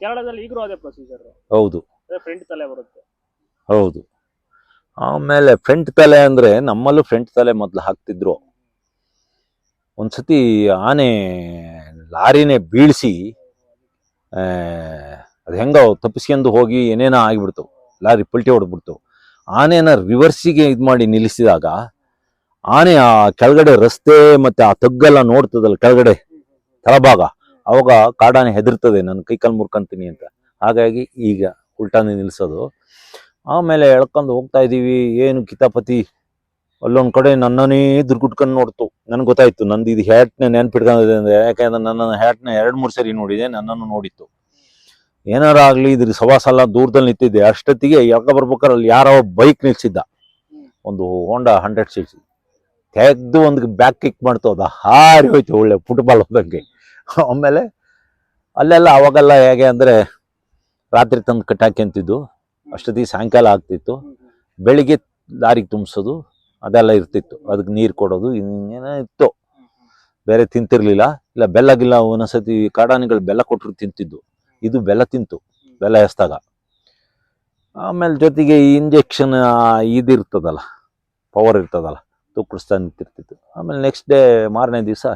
ಕೇರಳದಲ್ಲಿ ಈಗಲೂ ಅದೇ ಪ್ರೊಸೀಜರ್ ಹೌದು. ಫ್ರಂಟ್ ತಲೆ ಬರುತ್ತೆ. ಹೌದು. ಆಮೇಲೆ ಫ್ರಂಟ್ ತಲೆ ಅಂದ್ರೆ ನಮ್ಮಲ್ಲೂ ಫ್ರಂಟ್ ತಲೆ ಮೊದಲು ಹಾಕ್ತಿದ್ರು. ಒಂದ್ಸತಿ ಆನೆ ಲಾರಿನೇ ಬೀಳ್ಸಿ ಅದು ಹೆಂಗ ತಪ್ಪಿಸ್ಕೊಂಡು ಹೋಗಿ ಏನೇನೋ ಆಗಿಬಿಡ್ತು. ಲಾರಿ ಪಲ್ಟಿ ಹೊಡೆದ್ಬಿಡ್ತು. ಆನೆನ ರಿವರ್ಸಿಗೆ ಇದು ಮಾಡಿ ನಿಲ್ಲಿಸಿದಾಗ ಆನೆ ಆ ಕೆಳಗಡೆ ರಸ್ತೆ ಮತ್ತೆ ಆ ತಗ್ಗೆಲ್ಲ ನೋಡ್ತದಲ್ಲ ಕೆಳಗಡೆ ತಳಭಾಗ ಅವಾಗ ಕಾಡಾನೆ ಹೆದರ್ತದೆ, ನನ್ನ ಕೈಕಾಲು ಮುರ್ಕೊಂತೀನಿ ಅಂತ. ಹಾಗಾಗಿ ಈಗ ಉಲ್ಟಾನೆ ನಿಲ್ಸೋದು. ಆಮೇಲೆ ಎಳ್ಕೊಂಡು ಹೋಗ್ತಾ ಇದೀವಿ ಏನು ಕಿತಾಪತಿ? ಅಲ್ಲೊಂದ್ ಕಡೆ ನನ್ನನೇ ದುರ್ಗುಟ್ಕೊಂಡು ನೋಡ್ತು. ನನ್ಗೆ ಗೊತ್ತಾಯ್ತು, ನಂದು ಇದು ಹ್ಯಾಟ್ನ ನೆನ್ಪಿಟ್ಕೊಂಡಿದೆ ಅಂದ್ರೆ. ಯಾಕಂದ್ರೆ ನನ್ನ ಹ್ಯಾಟ್ನ ಎರಡ್ ಮೂರು ಸರಿ ನೋಡಿದೆ, ನನ್ನನ್ನು ನೋಡಿತ್ತು. ಏನಾರ ಆಗ್ಲಿ ಇದ್ರ ಸವಾಸ ಎಲ್ಲ ದೂರದಲ್ಲಿ ನಿಂತಿದ್ದೆ. ಅಷ್ಟೊತ್ತಿಗೆ ಯಾಕ ಬರ್ಬೇಕಾದ್ರೆ ಅಲ್ಲಿ ಯಾರೋ ಬೈಕ್ ನಿಲ್ಸಿದ್ದ. ಒಂದು ಹೋಂಡಾ ಹಂಡ್ರೆಡ್ ಸಿ ಸಿ ತೆಗ್ದು ಒಂದು ಬ್ಯಾಕ್ ಕಿಕ್ ಮಾಡ್ತು. ಅದು ಹಾರಿ ಹೋಯ್ತು ಒಳ್ಳೆ ಫುಟ್ಬಾಲ್ ಹೋದಂಗೆ. ಆಮೇಲೆ ಅಲ್ಲೆಲ್ಲ ಅವಾಗೆಲ್ಲ ಹೇಗೆ ಅಂದರೆ ರಾತ್ರಿ ತಂದು ಕಟ್ಟಾಕ್ಯಂತಿದ್ದು ಅಷ್ಟೊತ್ತಿಗೆ ಸಾಯಂಕಾಲ ಆಗ್ತಿತ್ತು. ಬೆಳಿಗ್ಗೆ ದಾರಿಗೆ ತುಂಬಿಸೋದು, ಅದೆಲ್ಲ ಇರ್ತಿತ್ತು. ಅದಕ್ಕೆ ನೀರು ಕೊಡೋದು, ಇನ್ನೇನೋ ಇತ್ತು. ಬೇರೆ ತಿಂತಿರ್ಲಿಲ್ಲ. ಇಲ್ಲ, ಬೆಲ್ಲ ಗಿಲ್ಲ ಒಂದೊಂದ್ಸತಿ ಕಾಡಾನಿಗಳು ಬೆಲ್ಲ ಕೊಟ್ಟರು ತಿಂತಿದ್ದು. ಇದು ಬೆಲ್ಲ ತಿಂತು, ಬೆಲ್ಲ ಎಸ್ದಾಗ. ಆಮೇಲೆ ಜೊತೆಗೆ ಇಂಜೆಕ್ಷನ್ ಇದಿರ್ತದಲ್ಲ ಪವರ್ ಇರ್ತದಲ್ಲ ತುಕ್ಕಡಿಸ್ತಾ ನಿಂತಿರ್ತಿತ್ತು. ಆಮೇಲೆ ನೆಕ್ಸ್ಟ್ ಡೇ ಮಾರನೇ ದಿವಸ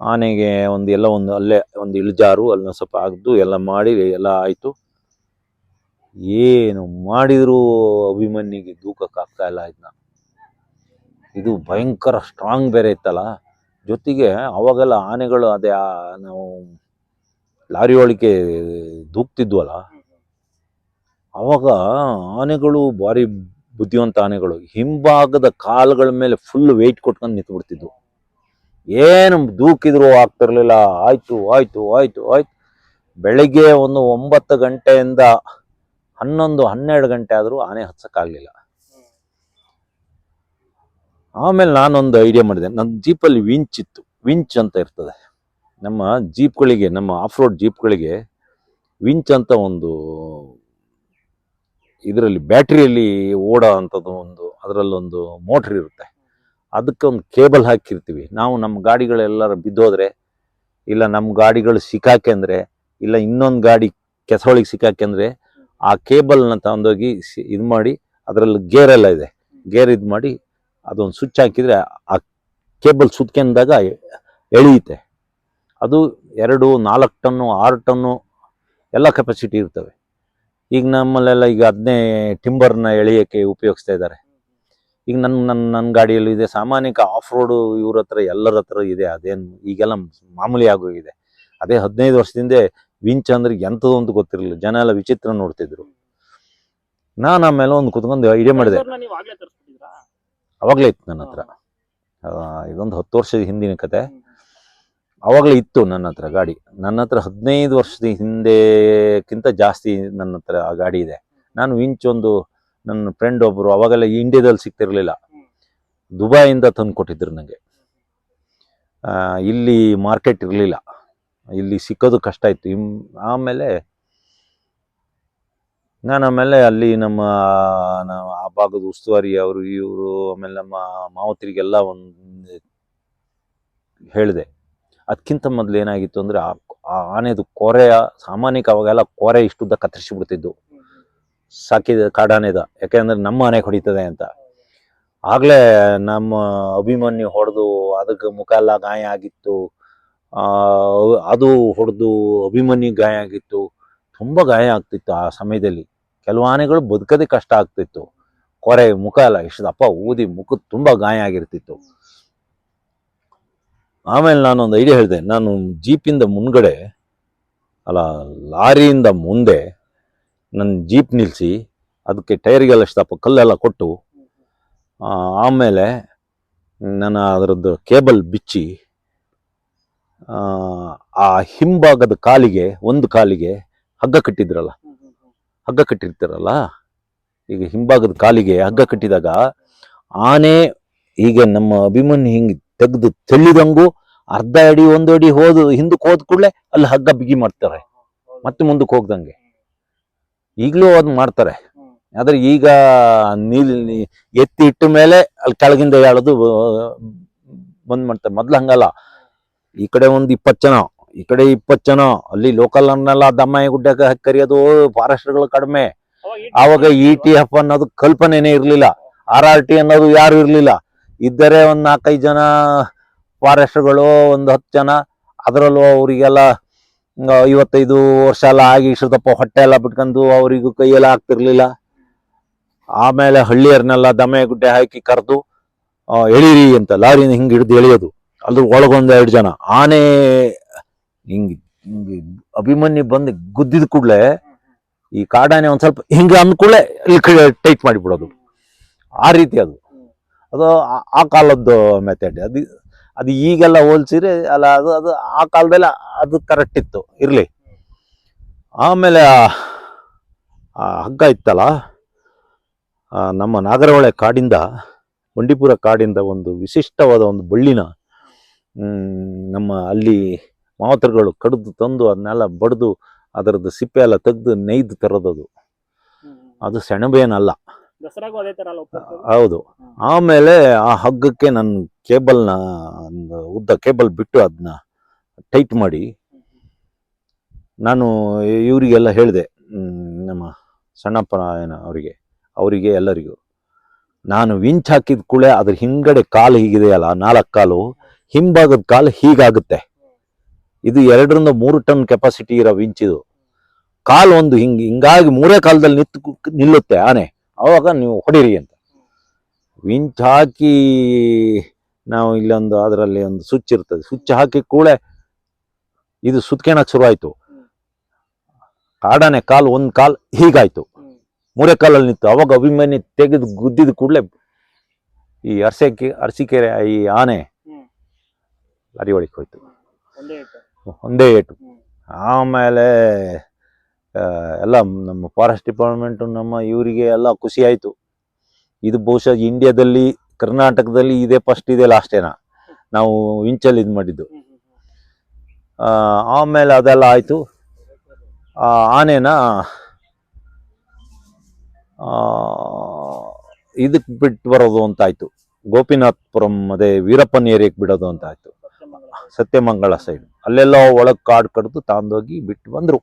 ಆನೆಗೆ ಒಂದು ಎಲ್ಲ ಒಂದು ಅಲ್ಲೇ ಒಂದು ಇಳಿಜಾರು ಅಲ್ಲ ಸ್ವಲ್ಪ ಆಗದು ಎಲ್ಲ ಮಾಡಿ, ಎಲ್ಲ ಆಯಿತು. ಏನು ಮಾಡಿದರೂ ಅಭಿಮನ್ಯಿಗೆ ದೂಕಕ್ಕಾಗ್ತಾ ಇಲ್ಲ ಇದನ್ನ ಇದು ಭಯಂಕರ ಸ್ಟ್ರಾಂಗ್ ಬೇರೆ ಇತ್ತಲ್ಲ. ಜೊತೆಗೆ ಅವಾಗೆಲ್ಲ ಆನೆಗಳು ಅದೇ ನಾವು ಲಾರಿ ಒಳಗೆ ದೂಕ್ತಿದ್ವಲ್ಲ. ಅವಾಗ ಆನೆಗಳು ಭಾರಿ ಬುದ್ಧಿವಂತ ಆನೆಗಳು. ಹಿಂಭಾಗದ ಕಾಲುಗಳ ಮೇಲೆ ಫುಲ್ ವೆಯ್ಟ್ ಕೊಟ್ಕೊಂಡು ನಿಂತ್ಬಿಡ್ತಿದ್ವು. ಏನು ದೂಕಿದ್ರು ಆಗ್ತಿರ್ಲಿಲ್ಲ. ಆಯ್ತು ಆಯ್ತು ಆಯ್ತು ಆಯ್ತು. ಬೆಳಿಗ್ಗೆ ಒಂದು ಒಂಬತ್ತು ಗಂಟೆಯಿಂದ ಹನ್ನೊಂದು, ಹನ್ನೆರಡು ಗಂಟೆ ಆದರೂ ಆನೆ ಹಚ್ಚಕ್ಕಾಗಲಿಲ್ಲ ಆಮೇಲೆ ನಾನೊಂದು ಐಡಿಯಾ ಮಾಡಿದೆ. ನನ್ನ ಜೀಪಲ್ಲಿ ವಿಂಚ್ ಇತ್ತು. ವಿಂಚ್ ಅಂತ ಇರ್ತದೆ. ನಮ್ಮ ಜೀಪ್ಗಳಿಗೆ, ನಮ್ಮ ಆಫ್ ರೋಡ್ ಜೀಪ್ಗಳಿಗೆ ವಿಂಚ್ ಅಂತ ಒಂದು ಇದರಲ್ಲಿ ಬ್ಯಾಟ್ರಿಯಲ್ಲಿ ಓಡೋ ಅಂಥದ್ದು ಒಂದು, ಅದರಲ್ಲೊಂದು ಮೋಟ್ರ್ ಇರುತ್ತೆ. ಅದಕ್ಕೆ ಒಂದು ಕೇಬಲ್ ಹಾಕಿರ್ತೀವಿ. ನಾವು ನಮ್ಮ ಗಾಡಿಗಳೆಲ್ಲರ ಬಿದ್ದೋದ್ರೆ, ಇಲ್ಲ ನಮ್ಮ ಗಾಡಿಗಳು ಸಿಕ್ಕಾಕೆಂದ್ರೆ ಇಲ್ಲ ಇನ್ನೊಂದು ಗಾಡಿ ಕೆಸವಳಿಗೆ ಸಿಕ್ಕಾಕೆಂದ್ರೆ ಆ ಕೇಬಲ್ನ ತಗೊಂಡೋಗಿ ಇದು ಮಾಡಿ ಅದರಲ್ಲಿ ಗೇರ್ ಎಲ್ಲ ಇದೆ. ಗೇರ್ ಇದು ಮಾಡಿ ಅದೊಂದು ಸ್ವಿಚ್ ಹಾಕಿದ್ರೆ ಆ ಕೇಬಲ್ ಸುತ್ಕೊಂಡಾಗ ಎಳೆಯುತ್ತೆ. ಅದು ಎರಡು, ನಾಲ್ಕು ಟನ್ನು, ಆರು ಟನ್ನು ಎಲ್ಲ ಕೆಪಾಸಿಟಿ ಇರ್ತವೆ. ಈಗ ನಮ್ಮಲ್ಲೆಲ್ಲ ಈಗ ಅದನ್ನೇ ಟಿಂಬರ್ನ ಎಳೆಯೋಕ್ಕೆ ಉಪಯೋಗಿಸ್ತಾ ಇದ್ದಾರೆ. ಈಗ ನನ್ನ ನನ್ನ ನನ್ನ ಗಾಡಿಯಲ್ಲೂ ಇದೆ. ಸಾಮಾನ್ಯಕ್ಕೆ ಆಫ್ ರೋಡು ಇವ್ರ ಹತ್ರ ಎಲ್ಲರ ಹತ್ರ ಇದೆ. ಅದೇನು ಈಗೆಲ್ಲ ಮಾಮೂಲಿ ಆಗೋಗಿದೆ. ಅದೇ ಹದಿನೈದು ವರ್ಷದಿಂದ ವಿಂಚ್ ಅಂದ್ರೆ ಎಂಥದ್ದು ಅಂತ ಗೊತ್ತಿರಲಿಲ್ಲ. ಜನ ಎಲ್ಲ ವಿಚಿತ್ರ ನೋಡ್ತಿದ್ರು. ನಾನು ಆಮೇಲೆ ಒಂದು ಕುತ್ಕೊಂಡು ಐಡಿಯಾ ಮಾಡಿದೆ. ಅವಾಗಲೇ ಇತ್ತು ನನ್ನ ಹತ್ರ. ಇದೊಂದು ಹತ್ತು ವರ್ಷದ ಹಿಂದಿನ ಕತೆ. ಅವಾಗಲೇ ಇತ್ತು ನನ್ನ ಹತ್ರ ಗಾಡಿ. ನನ್ನ ಹತ್ರ ಹದಿನೈದು ವರ್ಷದ ಹಿಂದೆಕ್ಕಿಂತ ಜಾಸ್ತಿ ನನ್ನ ಹತ್ರ ಆ ಗಾಡಿ ಇದೆ. ನಾನು ವಿಂಚ್ ಒಂದು ನನ್ನ ಫ್ರೆಂಡ್ ಒಬ್ಬರು ಅವಾಗೆಲ್ಲ ಇಂಡಿಯಾದಲ್ಲಿ ಸಿಗ್ತಿರ್ಲಿಲ್ಲ. ದುಬೈಯಿಂದ ತಂದು ಕೊಟ್ಟಿದ್ರು ನನಗೆ ಇಲ್ಲಿ ಮಾರ್ಕೆಟ್ ಇರಲಿಲ್ಲ. ಇಲ್ಲಿ ಸಿಕ್ಕೋದು ಕಷ್ಟ ಇತ್ತು ಇಮ್ ಆಮೇಲೆ ನಾನು ಆಮೇಲೆ ಅಲ್ಲಿ ನಮ್ಮ ಆ ಭಾಗದ ಉಸ್ತುವಾರಿ ಅವರು ಇವರು ಆಮೇಲೆ ನಮ್ಮ ಮಾವತರಿಗೆಲ್ಲ ಒಂದು ಹೇಳಿದೆ. ಅದಕ್ಕಿಂತ ಮೊದಲು ಏನಾಗಿತ್ತು ಅಂದರೆ ಆ ಆನೆದು ಕೊರೆಯ ಸಾಮಾನ್ಯಕ್ಕೆ ಅವಾಗೆಲ್ಲ ಕೊರೆ ಇಷ್ಟುದ್ದ ಕತ್ತರಿಸಿ ಬಿಡ್ತಿದ್ದು ಸಾಕಿದ ಕಾಡಾನೆದ ಯಾಕೆಂದ್ರೆ ನಮ್ಮ ಆನೆ ಹೊಡಿತದೆ ಅಂತ. ಆಗ್ಲೇ ನಮ್ಮ ಅಭಿಮನ್ಯು ಹೊಡೆದು ಅದಕ್ಕೆ ಮುಖ ಎಲ್ಲ ಗಾಯ ಆಗಿತ್ತು. ಅದು ಹೊಡೆದು ಅಭಿಮನ್ಯು ಗಾಯ ಆಗಿತ್ತು. ತುಂಬಾ ಗಾಯ ಆಗ್ತಿತ್ತು ಆ ಸಮಯದಲ್ಲಿ. ಕೆಲವು ಆನೆಗಳು ಬದುಕದೇ ಕಷ್ಟ ಆಗ್ತಿತ್ತು. ಕೊರೆ, ಮುಖ ಎಲ್ಲ ಇಷ್ಟು ದಪ್ಪ ಊದಿ ಮುಖ ತುಂಬಾ ಗಾಯ ಆಗಿರ್ತಿತ್ತು. ಆಮೇಲೆ ನಾನು ಒಂದು ಐಡಿಯಾ ಹೇಳಿದೆ. ನಾನು ಜೀಪಿಂದ ಮುನ್ಗಡೆ ಅಲ್ಲ, ಲಾರಿಯಿಂದ ಮುಂದೆ ನನ್ನ ಜೀಪ್ ನಿಲ್ಲಿಸಿ ಅದಕ್ಕೆ ಟೈರಿಗೆಲ್ಲ ಸ್ಟಾಪ್ ಕಲ್ಲೆಲ್ಲ ಕೊಟ್ಟು ಆಮೇಲೆ ನಾನು ಅದರದ್ದು ಕೇಬಲ್ ಬಿಚ್ಚಿ ಆ, ಆ ಹಿಂಭಾಗದ ಕಾಲಿಗೆ ಒಂದು ಕಾಲಿಗೆ ಹಗ್ಗ ಕಟ್ಟಿದ್ರಲ್ಲ? ಹಗ್ಗ ಕಟ್ಟಿರ್ತಾರಲ್ಲ? ಈಗ ಹಿಂಭಾಗದ ಕಾಲಿಗೆ ಹಗ್ಗ ಕಟ್ಟಿದಾಗ ಆನೆ ಈಗ ನಮ್ಮ ಅಭಿಮನ್ಯು ಹಿಂಗೆ ತೆಗೆದು ತೆಳ್ಳಿದಂಗು ಅರ್ಧ ಅಡಿ ಒಂದು ಅಡಿ ಹೋದ ಹಿಂದಕ್ಕೆ ಹೋದ ಕೂಡಲೇ ಅಲ್ಲಿ ಹಗ್ಗ ಬಿಗಿ ಮಾಡ್ತಾರೆ. ಮತ್ತೆ ಮುಂದಕ್ಕೆ ಹೋಗ್ದಂಗೆ. ಈಗಲೂ ಅದ್ ಮಾಡ್ತಾರೆ. ಆದ್ರೆ ಈಗ ನೀಲ್ ಎತ್ತಿ ಇಟ್ಟ ಮೇಲೆ ಅಲ್ಲಿ ಕೆಳಗಿಂದ ಹೇಳೋದು ಬಂದ್ ಮಾಡ್ತಾರೆ. ಮೊದ್ಲು ಹಂಗಲ್ಲ. ಈ ಕಡೆ ಒಂದ್ ಇಪ್ಪತ್ತು ಜನ, ಈ ಕಡೆ ಇಪ್ಪತ್ತು ಜನ, ಅಲ್ಲಿ ಲೋಕಲ್ ಅನ್ನೆಲ್ಲ ದಮ್ಮಾಯಿ ಗುಡ್ಡಕ್ಕೆ ಕರಿಯೋದು ಫಾರೆಸ್ಟ್ಗಳು ಕಡಿಮೆ. ಆವಾಗ ಇ ಟಿ ಎಫ್ ಅನ್ನೋದು ಕಲ್ಪನೆನೇ ಇರಲಿಲ್ಲ. ಆರ್ ಆರ್ ಟಿ ಅನ್ನೋದು ಯಾರು ಇರಲಿಲ್ಲ. ಇದ್ದರೆ ಒಂದು ನಾಲ್ಕೈದು ಜನ ಫಾರೆಸ್ಟ್ಗಳು ಒಂದು ಹತ್ತು ಜನ, ಅದರಲ್ಲೂ ಅವರಿಗೆಲ್ಲ ಐವತ್ತೈದು ವರ್ಷ ಎಲ್ಲ ಆಗಿ ಇಷ್ಟದಪ್ಪ ಹೊಟ್ಟೆ ಎಲ್ಲ ಬಿಟ್ಕೊಂಡು ಅವರಿಗೂ ಕೈಯೆಲ್ಲ ಆಗ್ತಿರ್ಲಿಲ್ಲ. ಆಮೇಲೆ ಹಳ್ಳಿಯರ್ನೆಲ್ಲ ದಮೆ ಗುಡ್ಡೆ ಹಾಕಿ ಕರೆದು ಎಳೀರಿ ಅಂತ ಲಾರಿನ ಹಿಂಗೆ ಹಿಡಿದು ಎಳೆಯೋದು. ಅದ್ರ ಒಳಗೊಂದು ಎರಡು ಜನ. ಆನೆ ಹಿಂಗ್ ಹಿಂಗ್ ಅಭಿಮನ್ಯು ಬಂದು ಗುದ್ದಿದ ಕೂಡಲೇ ಈ ಕಾಡಾನೆ ಒಂದು ಸ್ವಲ್ಪ ಹಿಂಗೆ ಅಂದ್ಕೂಡಲೇ ಟೈಟ್ ಮಾಡಿಬಿಡೋದು. ಆ ರೀತಿ ಅದು. ಅದು ಆ ಕಾಲದ್ದು ಮೆಥಡ್ ಅದು ಅದು ಈಗೆಲ್ಲ ಹೋಲ್ಸಿದ್ರೆ ಅಲ್ಲ ಅದು ಅದು ಆ ಕಾಲದಲ್ಲಿ ಅದು ಕರೆಕ್ಟ್ ಇತ್ತು ಇರಲಿ. ಆಮೇಲೆ ಆ- ಹಗ್ಗ ಇತ್ತಲ್ಲ ನಮ್ಮ ನಾಗರಹೊಳೆ ಕಾಡಿಂದ ಬಂಡೀಪುರ ಕಾಡಿಂದ ಒಂದು ವಿಶಿಷ್ಟವಾದ ಒಂದು ಬಳ್ಳಿನ ನಮ್ಮ ಅಲ್ಲಿ ಮಾವತರುಗಳು ಕಡಿದು ತಂದು ಅದನ್ನೆಲ್ಲ ಬಡಿದು ಅದರದ್ದು ಸಿಪ್ಪೆ ಎಲ್ಲ ತೆಗೆದು ನೇಯ್ದು ತರೋದದು. ಅದು ಸೆಣಬೇನಲ್ಲ. ದಸರಾಗೂ ಅದೇ ತರ ಅಲ್ಲ ಹೌದು. ಆಮೇಲೆ ಆ ಹಗ್ಗಕ್ಕೆ ನನ್ನ ಕೇಬಲ್ನ ಒಂದು ಉದ್ದ ಕೇಬಲ್ ಬಿಟ್ಟು ಅದನ್ನ ಟೈಟ್ ಮಾಡಿ ನಾನು ಇವರಿಗೆಲ್ಲ ಹೇಳಿದೆ ನಮ್ಮ ಸಣ್ಣಪ್ಪ ಏನ ಅವರಿಗೆ ಅವರಿಗೆ ಎಲ್ಲರಿಗೂ. ನಾನು ವಿಂಚ್ ಹಾಕಿದ ಕೂಡಲೇ ಅದ್ರ ಹಿಂಗಡೆ ಕಾಲು ಹೀಗಿದೆಯಲ್ಲ ನಾಲ್ಕು ಕಾಲು ಹಿಂಭಾಗದ ಕಾಲು ಹೀಗಾಗುತ್ತೆ. ಇದು ಎರಡರಿಂದ ಮೂರು ಟನ್ ಕೆಪಾಸಿಟಿ ಇರೋ ವಿಂಚ್ ಇದು. ಕಾಲು ಒಂದು ಹಿಂಗೆ ಹಿಂಗಾಗಿ ಮೂರೇ ಕಾಲದಲ್ಲಿ ನಿಂತು ನಿಲ್ಲುತ್ತೆ ಆನೆ. ಅವಾಗ ನೀವು ಹೊಡೀರಿ ಅಂತ. ವಿಂಚ್ ಹಾಕಿ ನಾವು ಇಲ್ಲೊಂದು ಅದರಲ್ಲಿ ಒಂದು ಸ್ವಿಚ್ ಇರ್ತದೆ. ಸ್ವಿಚ್ ಹಾಕಿ ಕೂಳೆ ಇದು ಸುತ್ಕೋಣಕ್ಕೆ ಶುರುವಾಯಿತು. ಕಾಡನೆ ಕಾಲು ಒಂದು ಕಾಲು ಹೀಗಾಯಿತು. ಮೂರೇ ಕಾಲಲ್ಲಿ ನಿಂತು ಅವಾಗ ಅಭಿಮಾನಿ ತೆಗೆದು ಗುದ್ದಿದ ಕೂಡಲೇ ಈ ಅರಸೆಕೆ ಅರಸಿಕೆರೆ ಈ ಆನೆ ಅರಿವಳಿಕೆ ಲಾರಿ ಒಳಗೆ ಹೋಯ್ತು ಒಂದೇ ಏಟು. ಆಮೇಲೆ ಎಲ್ಲ ನಮ್ಮ ಫಾರೆಸ್ಟ್ ಡಿಪಾರ್ಟ್ಮೆಂಟ್ ನಮ್ಮ ಇವರಿಗೆ ಎಲ್ಲ ಖುಷಿ ಆಯ್ತು. ಇದು ಬಹುಶಃ ಇಂಡಿಯಾದಲ್ಲಿ ಕರ್ನಾಟಕದಲ್ಲಿ ಇದೇ ಫಸ್ಟ್ ಇದೆ ಲಾಸ್ಟೇನಾ ನಾವು ಇಂಚಲ್ಲಿ ಇದು ಮಾಡಿದ್ದು. ಆಮೇಲೆ ಅದೆಲ್ಲ ಆಯಿತು. ಆನೆನ ಇದಕ್ಕೆ ಬಿಟ್ಟು ಬರೋದು ಅಂತ ಆಯ್ತು. ಗೋಪಿನಾಥ್ಪುರಂ ಅದೇ ವೀರಪ್ಪನ ಏರಿಯಾಗೆ ಬಿಡೋದು ಅಂತ ಆಯ್ತು. ಸತ್ಯಮಂಗಳ ಸೈಡ್ ಅಲ್ಲೆಲ್ಲ ಒಳಗೆ ಕಾಡು ಕಡ್ದು ತಾಂದೋಗಿ ಬಿಟ್ಟು ಬಂದ್ರು.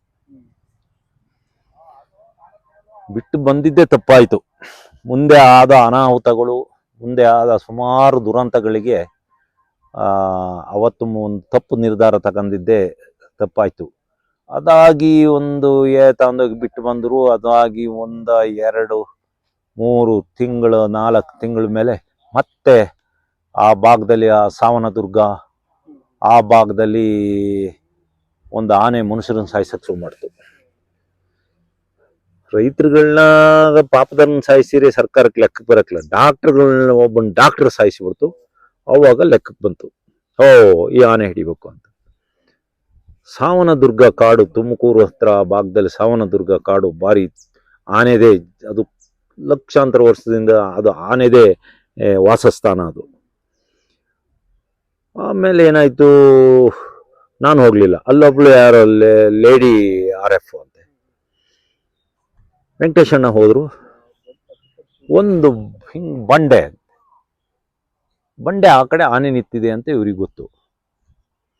ಬಿಟ್ಟು ಬಂದಿದ್ದೇ ತಪ್ಪಾಯಿತು. ಮುಂದೆ ಆದ ಅನಾಹುತಗಳು, ಮುಂದೆ ಆದ ಸುಮಾರು ದುರಂತಗಳಿಗೆ ಅವತ್ತು ಒಂದು ತಪ್ಪು ನಿರ್ಧಾರ ತಗೊಂಡಿದ್ದೇ ತಪ್ಪಾಯಿತು. ಅದಾಗಿ ಒಂದು ಏ ತಗೊಂಡೋಗಿ ಬಿಟ್ಟು ಬಂದರು. ಅದಾಗಿ ಒಂದ, ಎರಡು, ಮೂರು ತಿಂಗಳು, ನಾಲ್ಕು ತಿಂಗಳ ಮೇಲೆ ಮತ್ತೆ ಆ ಭಾಗದಲ್ಲಿ ಆ ಸಾವನದುರ್ಗ, ಆ ಭಾಗದಲ್ಲಿ ಒಂದು ಆನೆ ಮನುಷ್ಯರನ್ನು ಸಾಯಿಸಕ್ಕೆ ಶುರು ಮಾಡ್ತು. ರೈತರುಗಳನ್ನ ಪಾಪದನ್ನ ಸಾಯಿಸಿರಿ ಸರ್ಕಾರಕ್ಕೆ ಲೆಕ್ಕಕ್ಕೆ ಬರಕ್ಕಿಲ್ಲ. ಡಾಕ್ಟರ್ಗಳನ್ನ ಒಬ್ಬನ ಡಾಕ್ಟರ್ ಸಾಯಿಸಿಬಿಡ್ತು, ಅವಾಗ ಲೆಕ್ಕಕ್ಕೆ ಬಂತು. ಓ ಈ ಆನೆ ಹಿಡಿಬೇಕು ಅಂತ. ಸಾವನದುರ್ಗ ಕಾಡು, ತುಮಕೂರು ಹತ್ರ ಭಾಗದಲ್ಲಿ ಸಾವನದುರ್ಗ ಕಾಡು ಭಾರಿ ಆನೆದೇ, ಅದು ಲಕ್ಷಾಂತರ ವರ್ಷದಿಂದ ಅದು ಆನೆದೇ ವಾಸಸ್ಥಾನ ಅದು. ಆಮೇಲೆ ಏನಾಯ್ತು? ನಾನು ಹೋಗಲಿಲ್ಲ. ಅಲ್ಲೊಬ್ಳು ಯಾರೋ ಲೇಡಿ ಆರ್ ಎಫ್ ಅಂತೆ. ವೆಂಕಟೇಶಣ್ಣ ಹೋದರು. ಒಂದು ಹಿಂಗೆ ಬಂಡೆ. ಬಂಡೆ ಆ ಕಡೆ ಆನೆ ನಿಂತಿದೆ ಅಂತ ಇವ್ರಿಗೆ ಗೊತ್ತು.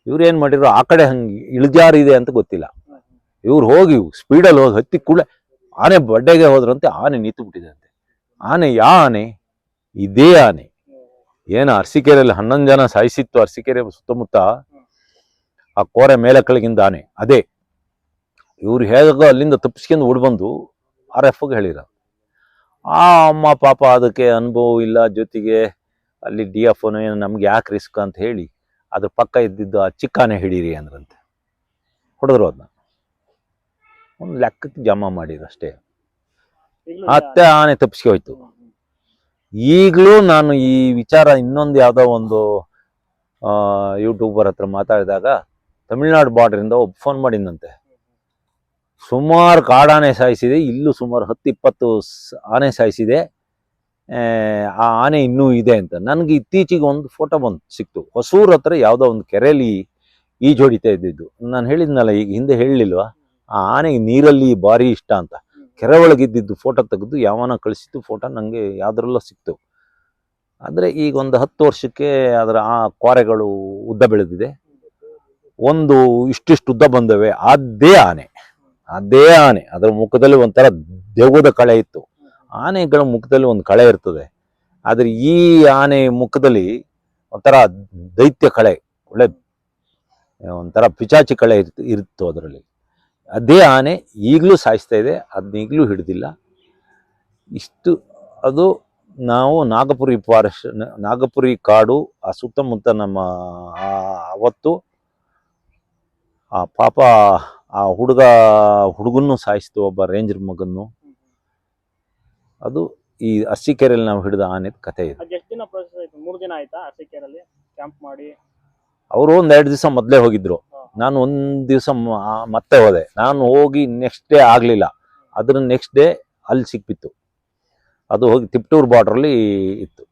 ಇವ್ರು ಏನು ಮಾಡಿದ್ರು, ಆ ಕಡೆ ಹಂಗೆ ಇಳಿಜಾರಿದೆ ಅಂತ ಗೊತ್ತಿಲ್ಲ. ಇವ್ರು ಹೋಗಿ ಸ್ಪೀಡಲ್ಲಿ ಹೋಗಿ ಹತ್ತಿ ಕೂಡ ಆನೆ ಬಡ್ಡೆಗೆ ಹೋದ್ರಂತೆ ಆನೆ ನಿಂತು ಬಿಟ್ಟಿದಂತೆ ಆನೆ ಯಾ ಆನೆ? ಇದೇ ಆನೆ. ಏನು ಅರಸಿಕೆರೆಯಲ್ಲಿ ಹನ್ನೊಂದು ಜನ ಸಾಯಿಸಿತ್ತು ಅರಸಿಕೆರೆ ಸುತ್ತಮುತ್ತ? ಆ ಕೋರೆ ಮೇಲೆ ಕಳಗಿಂದ ಆನೆ. ಅದೇ. ಇವ್ರು ಹೇಗೋ ಅಲ್ಲಿಂದ ತಪ್ಪಿಸ್ಕೊಂಡು ಓಡ್ಬಂದು ಆರ್ ಎಫ್ಗೆ ಹೇಳಿರ ಆ ಅಮ್ಮ ಪಾಪ ಅದಕ್ಕೆ ಅನುಭವ ಇಲ್ಲ ಜೊತೆಗೆ ಅಲ್ಲಿ ಡಿ ಎಫ್ ಏನು ನಮ್ಗೆ ಯಾಕೆ ರಿಸ್ಕ್ ಅಂತ ಹೇಳಿ ಅದ್ರ ಪಕ್ಕ ಇದ್ದಿದ್ದು ಆ ಚಿಕ್ಕಾನೆ ಹಿಡೀರಿ ಅಂದ್ರಂತೆ. ಹೊಡೆದ್ರು ಅದನ್ನ ಒಂದು ಲೆಕ್ಕಕ್ಕೆ ಜಮಾ ಮಾಡಿದ್ರು ಅಷ್ಟೇ. ಅತ್ತೆ ಮತ್ತೆ ಆನೆ ತಪ್ಪಿಸ್ಕೆ ಹೋಯ್ತು. ಈಗಲೂ ನಾನು ಈ ವಿಚಾರ ಇನ್ನೊಂದು ಯಾವುದೋ ಒಂದು ಯೂಟ್ಯೂಬರ್ ಹತ್ರ ಮಾತಾಡಿದಾಗ ತಮಿಳ್ನಾಡು ಬಾರ್ಡ್ರಿಂದ ಒಬ್ಬ ಫೋನ್ ಮಾಡಿದಂತೆ ಸುಮಾರು ಕಾಡಾನೆ ಸಾಯಿಸಿದೆ ಇಲ್ಲೂ ಸುಮಾರು ಹತ್ತು ಇಪ್ಪತ್ತು ಆನೆ ಸಾಯಿಸಿದೆ. ಆ, ಆನೆ ಇನ್ನೂ ಇದೆ ಅಂತ. ನನಗೆ ಇತ್ತೀಚೆಗೆ ಒಂದು ಫೋಟೋ ಬಂದು ಸಿಕ್ತು. ಹೊಸೂರು ಹತ್ರ ಯಾವುದೋ ಒಂದು ಕೆರೆಯಲ್ಲಿ ಈಜು ಹೊಡಿತಾ ಇದ್ದಿದ್ದು. ನಾನು ಹೇಳಿದ್ನಲ್ಲ ಈಗ ಹಿಂದೆ ಹೇಳಲಿಲ್ವಾ ಆ ಆನೆಗೆ ನೀರಲ್ಲಿ ಭಾರಿ ಇಷ್ಟ ಅಂತ. ಕೆರೆ ಒಳಗಿದ್ದಿದ್ದು ಫೋಟೋ ತೆಗೆದು ಯಾವನ ಕಳಿಸಿದ್ದು ಫೋಟೋ ನನಗೆ ಯಾವ್ದ್ರಲ್ಲೋ ಸಿಕ್ತು. ಆದರೆ ಈಗ ಒಂದು ಹತ್ತು ವರ್ಷಕ್ಕೆ ಅದರ ಆ ಕ್ವಾರೆಗಳು ಉದ್ದ ಬೆಳೆದಿದೆ. ಒಂದು ಇಷ್ಟಿಷ್ಟು ಉದ್ದ ಬಂದವೆ. ಅದೇ ಆನೆ. ಅದೇ ಆನೆ ಅದರ ಮುಖದಲ್ಲಿ ಒಂಥರ ದೆವ್ವದ ಕಳೆ ಇತ್ತು. ಆನೆಗಳ ಮುಖದಲ್ಲಿ ಒಂದು ಕಳೆ ಇರ್ತದೆ. ಆದರೆ ಈ ಆನೆ ಮುಖದಲ್ಲಿ ಒಂಥರ ದೈತ್ಯ ಕಳೆ ಒಳ್ಳೆ ಒಂಥರ ಪಿಚಾಚಿ ಕಳೆ ಇರ್ತ ಇತ್ತು ಅದರಲ್ಲಿ. ಅದೇ ಆನೆ ಈಗಲೂ ಸಾಯಿಸ್ತಾ ಇದೆ ಅದನ್ನ ಈಗಲೂ ಹಿಡಿದಿಲ್ಲ. ಇಷ್ಟು ಅದು ನಾವು ನಾಗಪುರಿ ಫಾರೆಸ್ಟ್ ನಾಗಪುರಿ ಕಾಡು ಆ ಸುತ್ತಮುತ್ತ ನಮ್ಮ ಅವತ್ತು ಆ ಪಾಪ ಆ ಹುಡುಗ ಹುಡುಗನ್ನು ಸಾಯಿಸಿತು ಒಬ್ಬ ರೇಂಜರ್ ಮಗನ್ನು ಅದು ಈ ಅರ್ಸಿಕೆರೆಯಲ್ಲಿ ನಾವು ಹಿಡಿದ ಆನೆದ ಕಥೆ ಇದು. ಅದ್ ದಿನ ಪ್ರೊಸೆಸ್ ಆಯ್ತು? ಮೂರ್ ದಿನ ಆಯ್ತಾ ಅರಸೀಕೆರೆಯಲ್ಲಿ ಕ್ಯಾಂಪ್ ಮಾಡಿ? ಅವರು ಒಂದ್ ಎರಡು ದಿವಸ ಮೊದಲೇ ಹೋಗಿದ್ರು. ನಾನು ಒಂದ್ ದಿವಸ ಮತ್ತೆ ಹೋದೆ. ನಾನು ಹೋಗಿ ನೆಕ್ಸ್ಟ್ ಡೇ ಆಗ್ಲಿಲ್ಲ. ಅದ್ರ ನೆಕ್ಸ್ಟ್ ಡೇ ಅಲ್ಲಿ ಸಿಕ್ಬಿತ್ತು. ಅದು ಹೋಗಿ ತಿಪ್ಟೂರ್ ಬಾರ್ಡ್ರಲ್ಲಿ ಇತ್ತು.